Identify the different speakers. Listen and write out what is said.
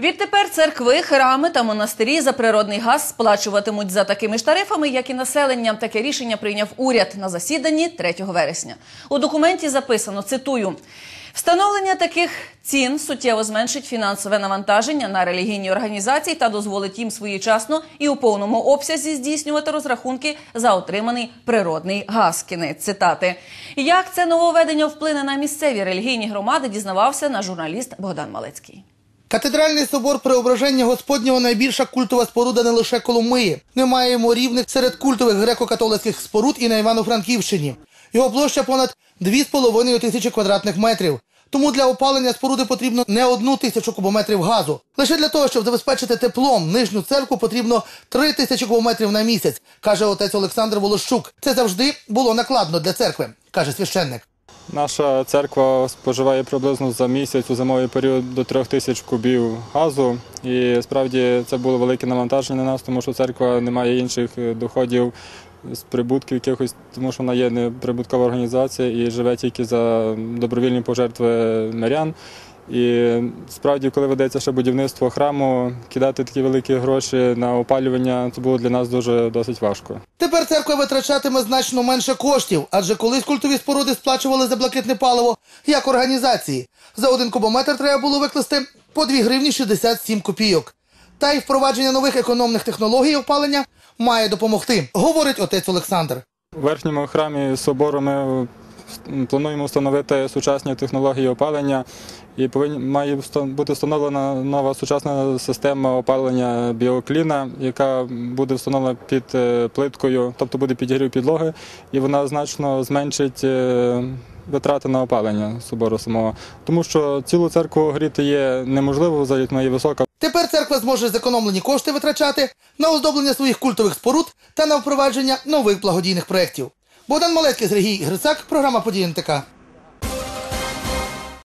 Speaker 1: Відтепер церкви, храми та монастирі за природний газ сплачуватимуть за такими ж тарифами, як і населення. Таке рішення прийняв уряд на засіданні 3 вересня. У документі записано, цитую, Встановлення таких цін суттєво зменшить фінансове навантаження на релігійні організації та дозволить їм своєчасно і у повному обсязі здійснювати розрахунки за отриманий природний газ. Кінець цитати. Як це нововведення вплине на місцеві релігійні громади, дізнавався наш журналіст Богдан Малецький.
Speaker 2: Катедральний собор Преображення Господнього найбільша культова споруда не лише Коломиї. Немає йому рівних серед культових греко-католицьких споруд і на Івано-Франківщині. Його площа понад 2,5 тисячі квадратних метрів. Тому для опалення споруди потрібно не одну тисячу кубометрів газу. Лише для того, щоб забезпечити теплом нижню церкву, потрібно 3 тисячі кубометрів на місяць, каже отець Олександр Волощук. Це завжди було накладно для церкви, каже священник.
Speaker 3: Наша церква споживає приблизно за місяць у зимовий період до трьох тисяч кубів газу. І справді це було велике навантаження на нас, тому що церква не має інших е, доходів з прибутків якихось, тому що вона є неприбуткова організація і живе тільки за добровільні пожертви мирян. І справді, коли ведеться ще будівництво храму, кидати такі великі гроші на опалювання, це було для нас дуже досить важко.
Speaker 2: Тепер церква витрачатиме значно менше коштів, адже колись культові споруди сплачували за блакитне паливо як організації. За один кубометр треба було викласти по 2 гривні 67 копійок. Та й впровадження нових економних технологій опалення має допомогти, говорить отець Олександр.
Speaker 3: У верхньому храмі собору ми плануємо встановити сучасні технології опалення і повинні має бути встановлена нова сучасна система опалення біокліна, яка буде встановлена під е, плиткою, тобто буде підігрів підлоги, і вона значно зменшить. е, Витрати на опалення собору самого, тому що цілу церкву огріти є неможливо, за вона є висока.
Speaker 2: Тепер церква зможе зекономлені кошти витрачати на оздоблення своїх культових споруд та на впровадження нових благодійних проєктів. Богдан Малецький, Сергій Грицак, програма «Події НТК».